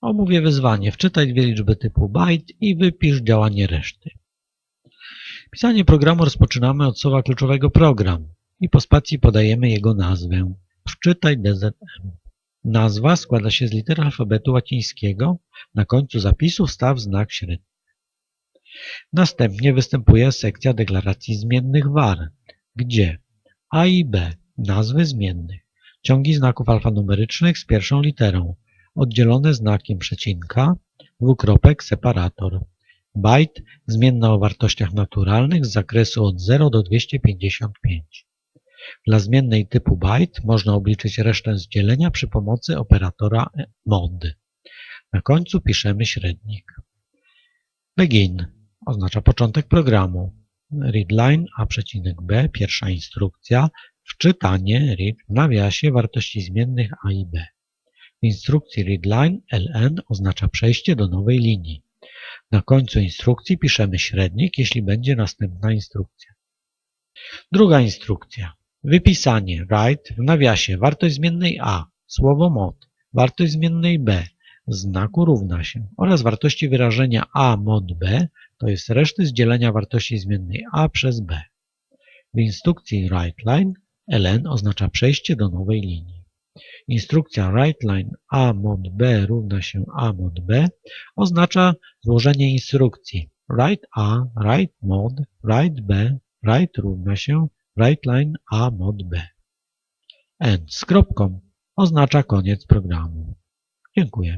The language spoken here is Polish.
Omówię wyzwanie. Wczytaj dwie liczby typu byte i wypisz działanie reszty. Pisanie programu rozpoczynamy od słowa kluczowego program i po spacji podajemy jego nazwę. Wczytaj DZM. Nazwa składa się z liter alfabetu łacińskiego. Na końcu zapisu wstaw znak średni. Następnie występuje sekcja deklaracji zmiennych var, gdzie a i b nazwy zmiennych, ciągi znaków alfanumerycznych z pierwszą literą, oddzielone znakiem przecinka, dwukropek, separator. Byte zmienna o wartościach naturalnych z zakresu od 0 do 255. Dla zmiennej typu byte można obliczyć resztę z dzielenia przy pomocy operatora mod. Na końcu piszemy średnik. Begin oznacza początek programu. Readline a przecinek b, pierwsza instrukcja, wczytanie read w nawiasie wartości zmiennych a i b. W instrukcji readline ln oznacza przejście do nowej linii. Na końcu instrukcji piszemy średnik, jeśli będzie następna instrukcja. Druga instrukcja. Wypisanie write w nawiasie wartość zmiennej a, słowo mod, wartość zmiennej b, znaku równa się oraz wartości wyrażenia a mod b, to jest reszty z dzielenia wartości zmiennej a przez b. W instrukcji writeline ln oznacza przejście do nowej linii. Instrukcja writeline a mod b równa się a mod b oznacza złożenie instrukcji write a, write mod, write b, write równa się writeline a mod b. End z kropką oznacza koniec programu. Dziękuję.